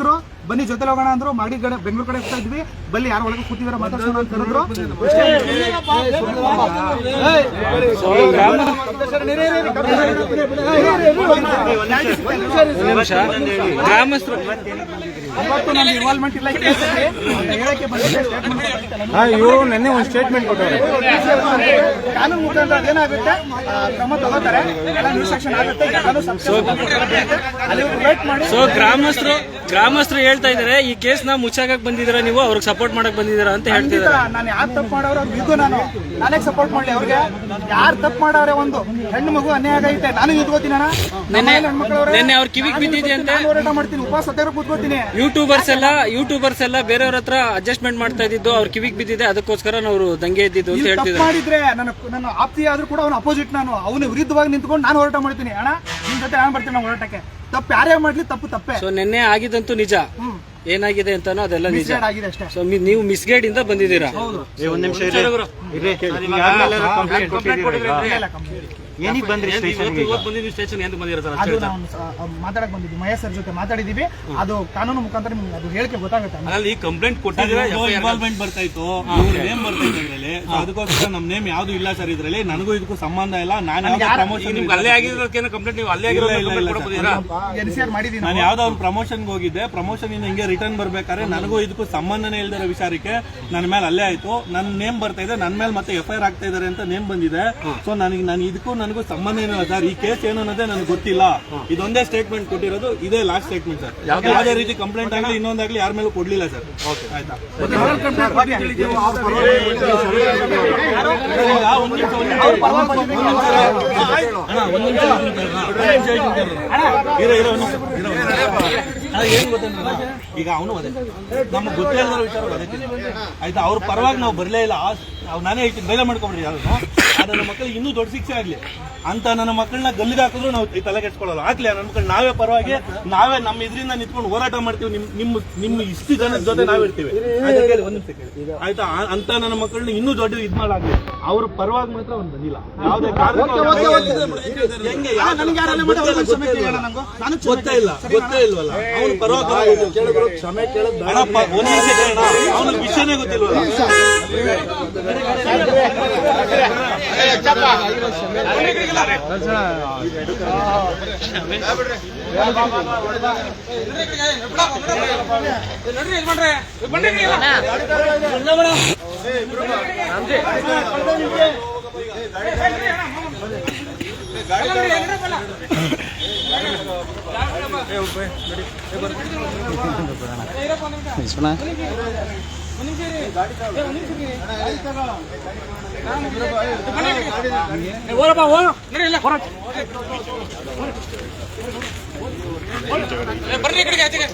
ಸಿಕ್ಕರು ಬನ್ನಿ ಜೊತೆ ಹೋಗೋಣ ಅಂದ್ರು ಮಾಡಿ ಕಡೆ ಬೆಂಗಳೂರು ಕಡೆ ಹೋಗ್ತಾ ಇದ್ವಿ ಬಲ್ಲಿ ಯಾರು ಒಳಗೆ ಕೂತಿದಾರ ಮಾತಾಡ್ಸೋಣ ಅಂತ ಕರೆದ್ರು ಗ್ರಾಮಸ್ಥರು ಇನ್ವಾಲ್ವ್ಮೆಂಟ್ ಇಲ್ಲ ಹೇಳಕ್ಕೆ ಇವರು ನಿನ್ನೆ ಒಂದು ಸ್ಟೇಟ್ಮೆಂಟ್ ಕೊಟ್ಟವ್ರೆ. ಕಾನೂನು ಮುಖಾಂತರ ಏನಾಗುತ್ತೆ ಕ್ರಮ ತಗೋತಾರೆ. ಎಲ್ಲ ಇನ್ಸ್ಟ್ರಕ್ಷನ್ ಆಗುತ್ತೆ. ಎಲ್ಲಾನು ಅಲ್ಲಿ ವೇಟ್ ಮಾಡಿ. ಸೊ ಗ್ರಾಮಸ್ಥರು ಗ್ರಾಮಸ್ಥರು ಹೇಳ್ತಾ ಇದಾರೆ ಈ ಕೇಸ್ನ ಮುಚ್ಚಾಕಕ್ ಬಂದಿದ್ದೀರಾ ನೀವು? ಅವ್ರಿಗೆ ಸಪೋರ್ಟ್ ಮಾಡಕ್ ಬಂದಿದ್ದೀರಾ ಅಂತ ಹೇಳ್ತಿದ್ದಾರೆ ನಾನು ಯಾರು ತಪ್ಪು ಮಾಡೋರು ಇದು ನಾನು ನಾನೇ ಸಪೋರ್ಟ್ ಮಾಡ್ಲಿ. ಅವ್ರಿಗೆ ಯಾರು ತಪ್ಪು ಮಾಡೋರೆ ಒಂದು ಹೆಣ್ಣು ಮಗು ಅನ್ಯಾಯ ಆಗೈತೆ. ನಾನು ಅಣ್ಣ ನೆನ್ನೆ ಅವ್ರ ಕಿವಿಗ್ ಬಿದ್ದಿದೆ ಅಂತ? ಹೋರಾಟ ಮಾಡ್ತೀನಿ. ಉಪವಾಸ ಕೂತ್ಕೋತೀನಿ ಯೂಟ್ಯೂಬರ್ಸ್ ಎಲ್ಲ ಯೂಟ್ಯೂಬರ್ಸ್ ಎಲ್ಲ ಬೇರೆಯವ್ರ ಹತ್ರ ಅಡ್ಜಸ್ಟ್ಮೆಂಟ್ ಮಾಡ್ತಾ ಇದ್ದಿದ್ದು ಅವ್ರ ಕಿವಿಗೆ ಬಿದ್ದಿದೆ. ಅದಕ್ಕೋಸ್ಕರ ನಾವು ದಂಗೆ ಎದ್ದಿದ್ದು ಅಂತ ಹೇಳ್ತಿದ್ರು ಮಾಡಿದ್ರೆ ನನ್ನ ನನ್ನ ಆಪ್ತಿ ಆದ್ರೂ ಕೂಡ ಅವನ ಅಪೋಸಿಟ್ ನಾನು. ಅವನ ವಿರುದ್ಧವಾಗಿ ನಿಂತ್ಕೊಂಡು ನಾನು ಹೋರಾಟ ಮಾಡ್ತೀನಿ. ಅಣ್ಣ ನಿಮ್ ಜೊತೆ ನಾನು ಬರ್ತೀನಿ ಹೋರಾಟಕ್ಕೆ. ತಪ್ಪು ಯಾರೇ ಮಾಡ್ಲಿ ತಪ್ಪು ತಪ್ಪೇ. ಸೊ ನಿನ್ನೆ ಆಗಿದಂತೂ ನಿಜ. ಏನಾಗಿದೆ ಅಂತಾನೋ ಅದೆಲ್ಲ ನಿಜ. ಆಗಿದೆ ಅಷ್ಟೇ. ಸೊ ನೀವು ಮಿಸ್ಗೈಡ್ ಇಂದ ಬಂದಿದ್ದೀರಾ? ಒಂದ್ ನಿಮಿಷ ಏನಿಗೆ ಬಂದ್ರಿ ಸ್ಟೇಷನ್ಗೆ ಅದು ನಾವು ಸ- ಮಾತಾಡಕ್ ಬಂದಿದ್ವಿ. ಮಹೇಶ್ ಸರ್ ಜೊತೆ ಮಾತಾಡಿದೀವಿ. ಅದು ಕಾನೂನು ಮುಖಾಂತರ ನಿಮ್ಗೆ ಅದು ಹೇಳಿಕೆ ಗೊತ್ತಾಗುತ್ತೆ ಅಲ್ಲಿ. ಕಂಪ್ಲೇಂಟ್ ಕೊಟ್ಟಿದ್ರೆ ಇನ್ವಾಲ್ವ್ಮೆಂಟ್ ಬರ್ತಾ ಇತ್ತು. ನೇಮ್ ಬರ್ತಾ ಇತ್ತು ಇದ್ರಲ್ಲಿ. So ಅದಕ್ಕೋಸ್ಕರ ನಮ್ ನೇಮ್ ಯಾವ್ದು ಇಲ್ಲ ಸರ್ ಇದ್ರಲ್ಲಿ. ನನಗೂ ಇದಕ್ಕೂ ಸಂಬಂಧ ಇಲ್ಲ. ನಾನು ಪ್ರಮೋಷನ್ ಅಲ್ಲೇ ಆಗಿರೋದಕ್ಕೆ ಕಂಪ್ಲೇಂಟ್ ನೀವು ಅಲ್ಲೇ ಆಗಿರೋ ಎನ್ ಸಿ ಆರ್ ಮಾಡಿದೀನಿ. ನಾನು ಯಾವ್ದೋ ಒಂದು ಪ್ರಮೋಷನ್ ಹೋಗಿದ್ದೆ. ಪ್ರಮೋಷನ್ ಇಂದ ಹಿಂಗೆ ರಿಟರ್ನ್ ಬರ್ಬೇಕಾದ್ರೆ ನನಗೂ ಇದಕ್ಕೂ ಸಂಬಂಧನೇ ಇಲ್ದಿರೋ ವಿಚಾರಕ್ಕೆ ನನ್ನ ಮೇಲೆ ಅಲ್ಲೇ ಆಯ್ತು. ನನ್ನ ನೇಮ್ ಬರ್ತಾ ಇದೆ. ನನ್ನ ಮೇಲೆ ಮತ್ತೆ ಎಫ್ ಐ ಆರ್ ಆಗ್ತಾ ಇದಾರೆ ಅಂತ ನೇಮ್ ಬಂದಿದೆ. ಸೊ ನನಗೆ ನಾನು ಇದಕ್ಕೂ ನನಗೂ ಸಂಬಂಧ ಏನಿಲ್ಲ ಸರ್. ಈ ಕೇಸ್ ಏನು ಅನ್ನೋದೇ ನನಗೆ ಗೊತ್ತಿಲ್ಲ. ಇದೊಂದೇ ಸ್ಟೇಟ್ಮೆಂಟ್ ಕೊಟ್ಟಿರೋದು ಇದೇ ಲಾಸ್ಟ್ ಸ್ಟೇಟ್ಮೆಂಟ್ ಸರ್. ಯಾವುದೇ ರೀತಿ ಕಂಪ್ಲೇಂಟ್ ಆಗಲಿ ಇನ್ನೊಂದಾಗ್ಲಿ ಯಾರ ಮೇಲೂ ಕೊಡ್ಲಿಲ್ಲ ಸರ್. ಆಯ್ತಾ? ಏನ್? ಈಗ ಅವನು ಅದೇ. ನಮ್ಗೆ ಗೊತ್ತಿಲ್ಲ ವಿಚಾರ ಆಯ್ತಾ? ಅವ್ರ ಪರವಾಗಿ ನಾವು ಬರಲೇ ಇಲ್ಲ. ನಾನೇ ಹೇಳ್ತೀನಿ ಬೈಲ ಮಾಡ್ಕೊಂಡ್ರಿ ಯಾರು? ನನ್ನ ಮಕ್ಕಳಿಗೆ ಇನ್ನೂ ದೊಡ್ಡ ಶಿಕ್ಷೆ ಆಗ್ಲಿ. ಅಂತ ನನ್ನ ಮಕ್ಕಳನ್ನ ಗಲ್ಲಿಗೆ ಹಾಕಿದ್ರು ನಾವು ಈ ತಲೆ ಕೆಡ್ಸ್ಕೊಳ್ಳಲ್ಲ ಆಗ್ಲಿ ನನ್ನ ಮಕ್ಕಳು ನಾವೇ ಪರವಾಗಿ ನಾವೇ ನಮ್ಮ ಇದರಿಂದ ನಿಂತ್ಕೊಂಡು ಹೋರಾಟ ಮಾಡ್ತೀವಿ. ನಿಮ್ ನಿಮ್ಮ ನಿಮ್ಮ ಇಷ್ಟು ಜನ ಜೊತೆ ನಾವ್ ಇರ್ತೀವಿ. ಆಯ್ತಾ? ಅಂತ ನನ್ನ ಮಕ್ಕಳನ್ನ ಇನ್ನೂ ದೊಡ್ಡ ಇದ್ ಮಾಡಾಗ್ಲಿ. ಅವ್ರ ಪರವಾಗಿ ಮಾತ್ರ ಒಂದು ಬಂದಿಲ್ಲ. ಯಾವುದೇ ಕಾರಣ ಗೊತ್ತೇ ಇಲ್ಲ. ಗೊತ್ತೇ ಇಲ್ವಲ್ಲ? ಅವನು ಪರವಾಗಿ ಕ್ಷಮೆ ಕೇಳೋದು ಅಣ್ಣಪ್ಪ ಒಂದ್ ನಿಮಿಷ ಅವನಿಗೆ ವಿಷಯನೇ ಗೊತ್ತಿಲ್ವಲ್ಲ? பண்ண ಬರ್ರಿ ಈ ಕಡೆಗೆ ಆಚೆಗೆ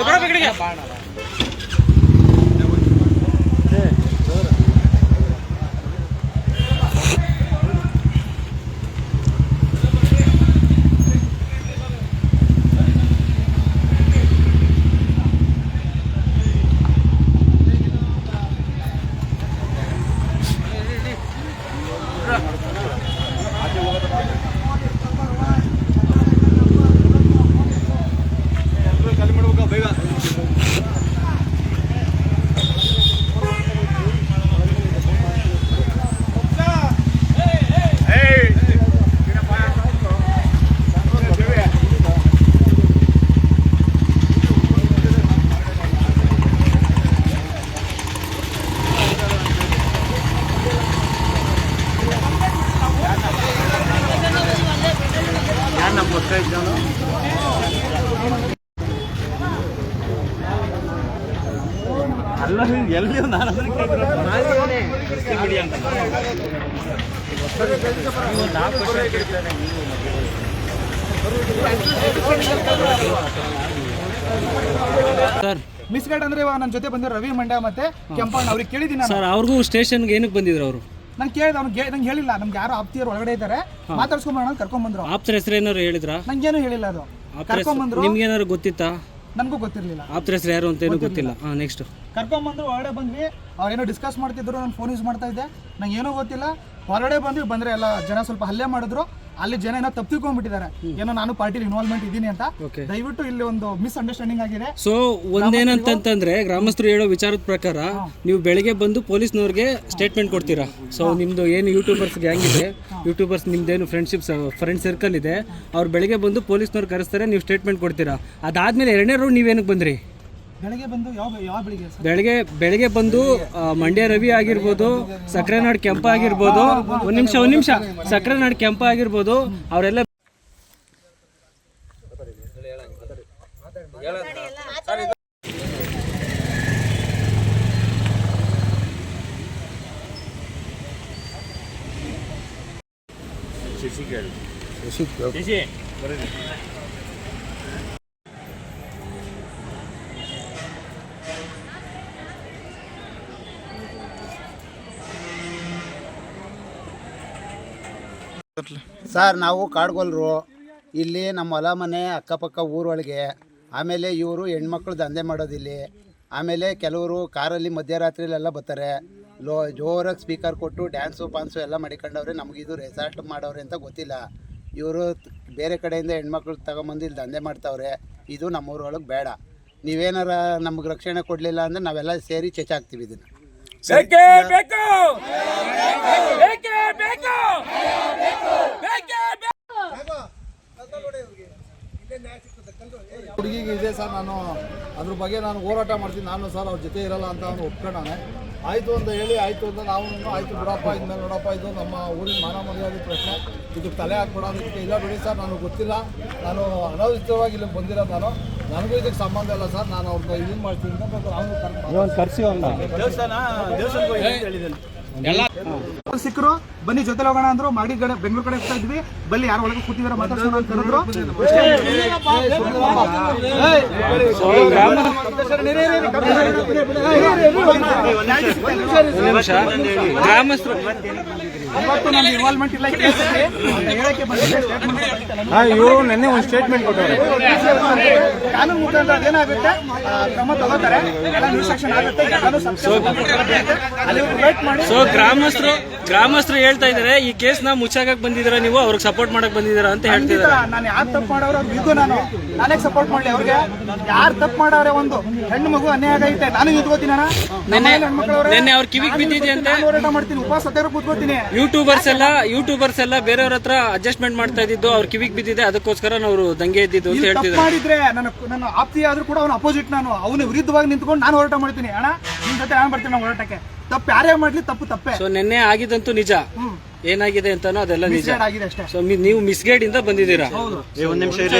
ಬರಪ್ಪ ಈ ಕಡೆಗೆ ಎಲ್ಲಿ ನಾನು ಸರ್. ಮಿಸ್ಗೈಡ್ ಅಂದ್ರೆ ಇವಾಗ ನನ್ನ ಜೊತೆ ಬಂದಿರೋ ರವಿ ಮಂಡ್ಯ ಮತ್ತೆ ಕೆಂಪಣ್ಣ ಅವ್ರಿಗೆ ಕೇಳಿದ್ದೀನಿ ನಾನು. ಸರ್ ಅವ್ರಿಗೂ ಸ್ಟೇಷನ್ಗೆ ಏನಕ್ಕೆ ಬಂದಿದ್ರು ಅವರು? ನಾನು ಕೇಳಿದ ಅವ್ನಿಗೆ ನಂಗೆ ಹೇಳಿಲ್ಲ. ನಮ್ಗೆ ಯಾರು ಆಪ್ತಿಯರು ಒಳಗಡೆ ಇದ್ದಾರೆ. ಮಾತಾಡ್ಸ್ಕೊಂಬರೋಣ ಅಂತ ಕರ್ಕೊಂಡ್ ಬಂದ್ರು. ಆಪ್ತರ ಹೆಸರು ಏನಾರು ಹೇಳಿದ್ರಾ? ನಂಗೇನು ಹೇಳಿಲ್ಲ ಅದು. ಕರ್ಕೊಂಡ್ ಬಂದ್ರು. ನಿಮ್ಗೆ ಏನಾದ್ರು ಗೊತ್ತಿತ್ತಾ? ನನಗೂ ಗೊತ್ತಿರಲಿಲ್ಲ. ಆಪ್ತರ ಹೆಸರು ಯಾರು ಅಂತ ಏನೂ ಗೊತ್ತಿಲ್ಲ. ಹಾಂ ನೆಕ್ಸ್ಟ್ ಕರ್ಕೊಂಬಂದ್ರು ಹೊರಗಡೆ ಬಂದ್ವಿ. ಅವ್ರೇನೋ ಡಿಸ್ಕಸ್ ಮಾಡ್ತಿದ್ರು ನಾನು ಫೋನ್ ಯೂಸ್ ಮಾಡ್ತಾ ಇದ್ದೆ. ನಂಗೆ ಏನೂ ಗೊತ್ತಿಲ್ಲ. ಹೊರಗಡೆ ಬಂದ್ವಿ ಬಂದ್ರೆ ಎಲ್ಲ ಜನ ಸ್ವಲ್ಪ ಹಲ್ಲೆ ಮಾಡಿದ್ರು. ಅಲ್ಲಿ ಜನ ಏನೋ ತಪ್ಪಿಕೊಂಡ್ಬಿಟ್ಟಿದ್ದಾರೆ ಏನೋ ನಾನು ಪಾರ್ಟಿಲಿ ಇನ್ವಾಲ್ವ್ಮೆಂಟ್ ಇದ್ದೀನಿ ಅಂತ. ದಯವಿಟ್ಟು ಇಲ್ಲಿ ಒಂದು ಮಿಸ್ಅಂಡರ್ಸ್ಟ್ಯಾಂಡಿಂಗ್ ಆಗಿದೆ. ಸೊ ಒಂದೇನಂತಂದ್ರೆ ಗ್ರಾಮಸ್ಥರು ಹೇಳೋ ವಿಚಾರದ ಪ್ರಕಾರ ನೀವು ಬೆಳಗ್ಗೆ ಬಂದು ಪೊಲೀಸ್ನವ್ರಿಗೆ ಸ್ಟೇಟ್ಮೆಂಟ್ ಕೊಡ್ತೀರಾ? ಸೊ ನಿಮ್ದು ಏನು ಯೂಟ್ಯೂಬರ್ಸ್ ಗ್ಯಾಂಗ್ ಇದೆ ಯೂಟ್ಯೂಬರ್ಸ್ ನಿಮ್ದೇನು ಫ್ರೆಂಡ್ಶಿಪ್ಸ್ ಫ್ರೆಂಡ್ ಸರ್ಕಲ್ ಇದೆ ಅವ್ರು ಬೆಳಗ್ಗೆ ಬಂದು ಪೊಲೀಸ್ನವ್ರು ಕರೆಸ್ತಾರೆ ನೀವು ಸ್ಟೇಟ್ಮೆಂಟ್ ಕೊಡ್ತೀರಾ? ಅದಾದ್ಮೇಲೆ ಎರಡನೇ ರೌಂಡ್ ನೀವೇನಕ್ಕೆ ಬಂದ್ರಿ? ಬೆಳಗ್ಗೆ ಬಂದು ಯಾವ ಯಾವ ಬೆಳಿಗ್ಗೆ ಸರ್? ಬೆಳಗ್ಗೆ ಬೆಳಗ್ಗೆ ಬಂದು ಆ, ಮಂಡ್ಯ ರವಿ ಆಗಿರ್ಬೋದು ಸಕ್ರೆನಾಡ್ ಕೆಂಪ ಆಗಿರ್ಬೋದು ಒಂದ್ ನಿಮಿಷ ಒಂದ್ ನಿಮಿಷ. ಸಕ್ರೆನಾಡ್ ಕೆಂಪ ಆಗಿರ್ಬೋದು ಅವರೆಲ್ಲ ಸರ್, ನಾವು ಕಾಡ್ಗೊಲ್ರು. ಇಲ್ಲಿ ನಮ್ಮ ಹೊಲ ಮನೆ ಅಕ್ಕಪಕ್ಕ ಊರೊಳಗೆ. ಆಮೇಲೆ ಇವರು ಹೆಣ್ಮಕ್ಳು ದಂಧೆ ಮಾಡೋದಿಲ್ಲಿ. ಆಮೇಲೆ ಕೆಲವರು ಕಾರಲ್ಲಿ ಮಧ್ಯರಾತ್ರಿಲೆಲ್ಲ ಬರ್ತಾರೆ. ಲೋ, ಜೋರಾಗಿ ಸ್ಪೀಕರ್ ಕೊಟ್ಟು ಡ್ಯಾನ್ಸು ಪಾನ್ಸು ಎಲ್ಲ ಮಾಡಿಕೊಂಡವ್ರೆ. ನಮಗಿದು ರೆಸಾರ್ಟ್ ಮಾಡೋರೆ ಅಂತ ಗೊತ್ತಿಲ್ಲ. ಇವರು ಬೇರೆ ಕಡೆಯಿಂದ ಹೆಣ್ಮಕ್ಳು ತಗೊಂಬಂದು ಇಲ್ಲಿ ದಂಧೆ ಮಾಡ್ತಾವ್ರೆ. ಇದು ನಮ್ಮೂರೊಳಗೆ ಬೇಡ. ನೀವೇನಾರ ನಮ್ಗೆ ರಕ್ಷಣೆ ಕೊಡಲಿಲ್ಲ ಅಂದರೆ ನಾವೆಲ್ಲ ಸೇರಿ ಚೆಚ್ಚಾಕ್ತೀವಿ ಇದನ್ನು. ಹುಡುಗಿಗೆ ಇದೆ ಸರ್ ನಾನು ಅದ್ರ ಬಗ್ಗೆ ನಾನು ಹೋರಾಟ ಮಾಡ್ತೀನಿ. ನಾನು ಸರ್ ಅವ್ರ ಜೊತೆ ಇರಲ್ಲ ಅಂತ ಅವನು ಒಪ್ಕೊಂಡಾನೆ. ಆಯಿತು ಅಂತ ಹೇಳಿ ಆಯಿತು ಅಂತ ನಾವು ಆಯಿತು ಬಿಡಪ್ಪ ಇದ್ಮೇಲೆ ನೋಡಪ್ಪ ಇದು ನಮ್ಮ ಊರಿನ ಮಾನ ಮರ್ಯಾದೆ ಪ್ರಶ್ನೆ. ಇದಕ್ಕೆ ತಲೆ ಹಾಕ್ಬಿಡೋದಕ್ಕೆ ಇಲ್ಲ ಬಿಡಿ ಸರ್ ನನಗೆ ಗೊತ್ತಿಲ್ಲ. ನಾನು ಅನೌಚಿತವಾಗಿ ಇಲ್ಲಿ ಬಂದಿರೋದು ನಾನು. ನನಗೂ ಇದಕ್ಕೆ ಸಂಬಂಧ ಇಲ್ಲ ಸರ್. ನಾನು ಅವ್ರನ್ನ ಇದನ್ನ ಮಾಡ್ತೀನಿ ಅಂತ ಅವನು ಕರ್ಸಿ ದೇವಸ್ಥಾನ ದೇವಸ್ಥಾನಕ್ಕೆ ಹೋಗಿ ಅಂತ ಹೇಳಿದ್ದೇನೆ. ಸಿಕ್ಕರು? ಬನ್ನಿ ಜೊತೆ ಹೋಗೋಣ ಅಂದ್ರು ಮಾಡಿ ಕಡೆ ಬೆಂಗಳೂರು ಕಡೆ ಹೋಗ್ತಾ ಇದ್ವಿ. ಬಲ್ಲಿ ಯಾರು ಒಳಗೆ ಕೂತಿದಾರ ಮಾತಾಡ್ಸೋಣ ಅಂತ ಕರೆದ್ರು ಗ್ರಾಮಸ್ಥರು ಇವತ್ತು ಇನ್ವಾಲ್ವ್ಮೆಂಟ್ ಇಲ್ಲ ಹೇಳಕ್ಕೆ ಇವರು ನಿನ್ನೆ ಒಂದು ಸ್ಟೇಟ್ಮೆಂಟ್ ಕೊಟ್ಟರು ಕಾನೂನು ಮುಖಾಂತರ ಅದೇನಾಗುತ್ತೆ? ಆ, ಕ್ರಮ ತಗೋತಾರೆ. ಆಗುತ್ತೆ. ಸೊ ಗ್ರಾಮಸ್ಥರು ಗ್ರಾಮಸ್ಥರು ಹೇಳ್ತಾ ಇದಾರೆ ಈ ನ ಮುಚ್ಚಾಕ ಬಂದಿದ್ದೀರಾ ನೀವು? ಅವ್ರಿಗೆ ಸಪೋರ್ಟ್ ಮಾಡಕ್ ಬಂದಿದ್ದೀರಾ ಅಂತ ಹೇಳ್ತಿದ್ದಾರೆ ಖಂಡಿತ. ನಾನು ಯಾರು ತಪ್ಪು ಮಾಡೋರು ಬಿಗು ನಾನು ನಾನೇ ಸಪೋರ್ಟ್ ಮಾಡ್ಲಿ ಅವ್ರಿಗೆ. ಯಾರು ತಪ್ಪು ಮಾಡವ್ರೆ ಒಂದು ಹೆಣ್ಣು ಮಗು ಅನ್ಯಾಯ ಐತೆ ನಾನು ನಿಂತ್ಕೋತೀನಿ ನೆನ್ನೆ ಅವ್ರ ಕಿವಿಗ್ ಬಿದ್ದಿದೆ ಅಂತ? ಹೋರಾಟ ಮಾಡ್ತೀನಿ. ಉಪವಾಸ ಸತ್ಯಾಗ್ರಹ ಕೂತ್ಕೋತೀನಿ ಯೂಟ್ಯೂಬರ್ಸ್ ಎಲ್ಲ ಯೂಟ್ಯೂಬರ್ಸ್ ಎಲ್ಲ ಬೇರೆಯವ್ರ ಹತ್ರ ಅಡ್ಜಸ್ಟ್ಮೆಂಟ್ ಮಾಡ್ತಾ ಇದ್ದಿದ್ದು ಅವ್ರ ಕಿವಿಗ್ ಬಿದ್ದಿದೆ. ಅದಕ್ಕೋಸ್ಕರ ಅವರು ದಂಗೆ ಇದ್ದಿದ್ದು ಅಂತ ಹೇಳ್ತಿದ್ರು ಹೇಳ್ತಿದ್ದಾರೆ. ಮಾಡಿದ್ರೆ ನನ್ನ ನನ್ನ ಆಪ್ತಿ ಆದ್ರೂ ಕೂಡ ಅವನ ಅಪೋಸಿಟ್ ನಾನು. ಅವನ ವಿರುದ್ಧವಾಗಿ ನಿಂತ್ಕೊಂಡು ನಾನು ಹೋರಾಟ ಮಾಡ್ತೀನಿ. ಅಣ್ಣ ನಿಮ್ ಜೊತೆ ನಾನು ಬರ್ತೀನಿ ನಾವು ಹೋರಾಟಕ್ಕೆ. ತಪ್ಪು ಯಾರೇ ಮಾಡ್ಲಿ ತಪ್ಪು ತಪ್ಪೇ. ಸೊ ನಿನ್ನೆ ಆಗಿದಂತೂ ನಿಜ. ಏನಾಗಿದೆ ಅಂತಾನೋ ಅದೆಲ್ಲ ನಿಜ. ಮಿಸ್ಗೈಡ್ ಆಗಿದೆ ಅಷ್ಟೇ ಸೊ ನೀವು ಮಿಸ್ಗೈಡ್ ಇಂದ ಬಂದಿದ್ದೀರಾ? ಒಂದ್ ನಿಮಿಷ ಇರಿ.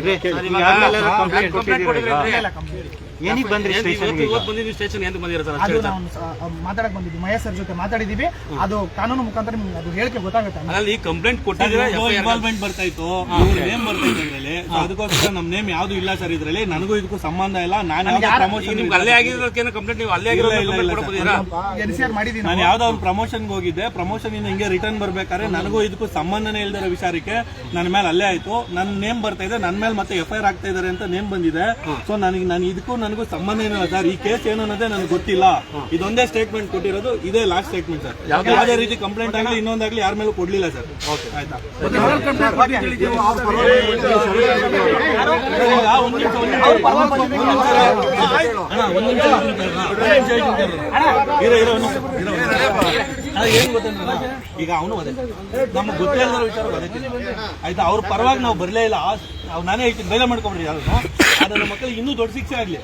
ಇರಿ. ಈಗಾಗಲೇ ಕಂಪ್ಲೇಂಟ್ ಕೊಟ್ಟಿದ್ದೀರಿ ಇಲ್ಲ, complete. ಏನಿಗೆ ಬಂದ್ರಿ ಸ್ಟೇಷನ್ಗೆ ಇವತ್ತು ಬಂದಿದ್ದೀವಿ ಸ್ಟೇಷನ್ ಎಂದು ಬಂದಿರೋ ಸರ್ ಅದು ನಾವು ಮಾತಾಡಕ್ ಬಂದಿದ್ವಿ ಮಹೇಶ್ ಸರ್ ಜೊತೆ ಮಾತಾಡಿದೀವಿ. ಅದು ಕಾನೂನು ಮುಖಾಂತರ ನಿಮ್ಗೆ ಅದು ಹೇಳಿಕೆ ಗೊತ್ತಾಗುತ್ತೆ. ಅಲ್ಲಿ ಕಂಪ್ಲೇಂಟ್ ಕೊಟ್ಟಿದ್ರೆ ಇನ್ವಾಲ್ವ್ಮೆಂಟ್ ಬರ್ತಾ ಇತ್ತು. ನೇಮ್ ಬರ್ತಾ ಇತ್ತು ಇದ್ರಲ್ಲಿ. ಅದಕ್ಕೋಸ್ಕರ ನಮ್ ನೇಮ್ ಯಾವ್ದು ಇಲ್ಲ ಸರ್ ಇದ್ರಲ್ಲಿ. ನನಗೂ ಇದಕ್ಕೂ ಸಂಬಂಧ ಇಲ್ಲ. ನಾನು ಪ್ರಮೋಷನ್ ನಿಮ್ಗೆ ಅಲ್ಲೇ ಆಗಿರೋದಕ್ಕೇನು ಕಂಪ್ಲೇಂಟ್ ನೀವು ಅಲ್ಲೇ ಆಗಿರೋ ಮಾಡಿದೀನಿ. ನಾನು ಯಾವ್ದೋ ಒಂದು ಪ್ರಮೋಷನ್ಗೆ ಹೋಗಿದ್ದೆ. ಪ್ರಮೋಷನ್ ಇಂದ ಹಿಂಗೆ ರಿಟರ್ನ್ ಬರ್ಬೇಕಾದ್ರೆ ನನಗೂ ಇದಕ್ಕೂ ಸಂಬಂಧನೇ ಇಲ್ದಿರೋ ವಿಚಾರಕ್ಕೆ ನನ್ನ ಮೇಲೆ ಅಲ್ಲೇ ಆಯ್ತು. ನನ್ನ ನೇಮ್ ಬರ್ತಾ ಇದೆ. ನನ್ನ ಮೇಲೆ ಮತ್ತೆ ಎಫ್ ಐ ಆರ್ ಆಗ್ತಾ ಇದಾರೆ ಅಂತ ನೇಮ್ ಬಂದಿದೆ. ಸೊ ನನಗೆ ನಾನು ಇದಕ್ಕೂ ನನಗೂ ಸಂಬಂಧ ಏನಿಲ್ಲ ಸರ್? ಈ ಕೇಸ್ ಏನು ಅನ್ನೋದೇ ನನಗೆ ಗೊತ್ತಿಲ್ಲ. ಇದೊಂದೇ ಸ್ಟೇಟ್ಮೆಂಟ್ ಕೊಟ್ಟಿರೋದು ಇದೇ ಲಾಸ್ಟ್ ಸ್ಟೇಟ್ಮೆಂಟ್ ಸರ್. ಯಾವುದೇ? ರೀತಿ ಕಂಪ್ಲೇಂಟ್ ಆಗಲಿ ಇನ್ನೊಂದಾಗ್ಲಿ ಯಾರ ಮೇಲೂ ಕೊಡ್ಲಿಲ್ಲ ಸರ್. ಆಯ್ತಾ? ಈಗ. ಏನ್ ಅವನು ಅದೇ. ನಮ್ಗೆ ಗೊತ್ತೇ ಇಲ್ಲದ ವಿಚಾರ ಆಯ್ತಾ? ಅವ್ರ ಪರವಾಗಿ ನಾವು ಬರಲೇ ಇಲ್ಲ. ಅವ್ ನಾನೇ ಹೇಳ್ತೀನಿ ಬೈಲ ಮಾಡ್ಕೊಂಡ್ರಿ ಯಾರು ನನ್ನ ಮಕ್ಕಳಿಗೆ ಇನ್ನೂ ದೊಡ್ಡ ಶಿಕ್ಷೆ ಆಗ್ಲಿ.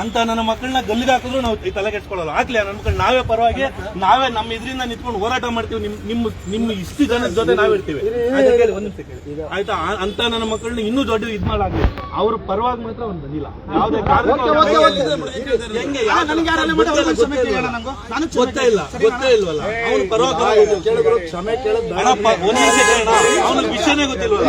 ಅಂತ ನನ್ನ ಮಕ್ಕಳನ್ನ ಗಲ್ಲಿಗೆ ಹಾಕಿದ್ರು ನಾವು ಈ ತಲೆ ಕೆಡ್ಸ್ಕೊಳ್ಳಲ್ಲ ಆಗ್ಲಿ ನನ್ನ ಮಕ್ಕಳು ನಾವೇ ಪರವಾಗಿ ನಾವೇ ನಮ್ಮ ಇದರಿಂದ ನಿಂತ್ಕೊಂಡು ಹೋರಾಟ ಮಾಡ್ತೀವಿ ನಿಮ್ ನಿಮ್ಮ ನಿಮ್ಮ ಇಷ್ಟು ಜನದ ಜೊತೆ ನಾವಿರ್ತೀವಿ ಆಯ್ತಾ ಅಂತ ನನ್ನ ಮಕ್ಕಳನ್ನ ಇನ್ನೂ ದೊಡ್ಡ ಇದ್ ಮಾಡಾಗ್ಲಿ. ಅವ್ರ ಪರವಾಗಿ ಮಾತ್ರ ಒಂದು ಬಂದಿಲ್ಲ. ಯಾವುದೇ ಕಾರಣ ಗೊತ್ತೇ ಇಲ್ಲ ಗೊತ್ತೇ ಇಲ್ವಲ್ಲ? ಅವನು ಪರವಾಗಿ ಕ್ಷಮೆ ಕೇಳೋದು ಅಣ್ಣಪ್ಪ ಒಂದ್ ನಿಮಿಷ ಕೇಳೋಣ ಅವನಿಗೆ ವಿಷಯನೇ ಗೊತ್ತಿಲ್ವಲ್ಲ.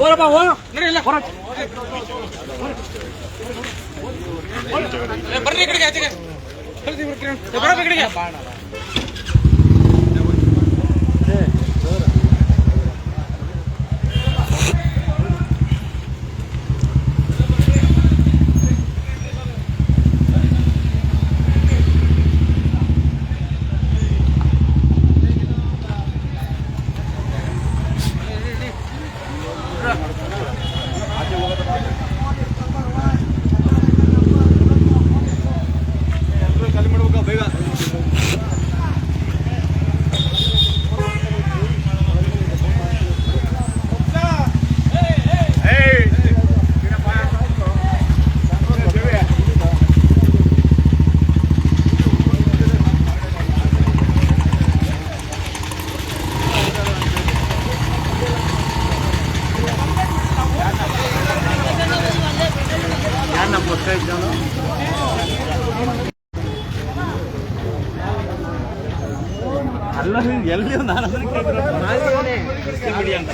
ಹೋರಪ್ಪ ಹೋಗ ನಡಿ ಇಲ್ಲ ಹೊರ ಬರ್ರಿ ಈ ಕಡೆಗೆ ಆಚೆಗೆ. ಬರ್ರಿ ಈ ಕಡೆಗೆ. ಬರಪ್ಪ ಈ ಕಡೆಗೆ. ಅಲ್ಲ ಎಲ್ಲಿ ನಾನು. ಬಿಡಿ ಅಂತ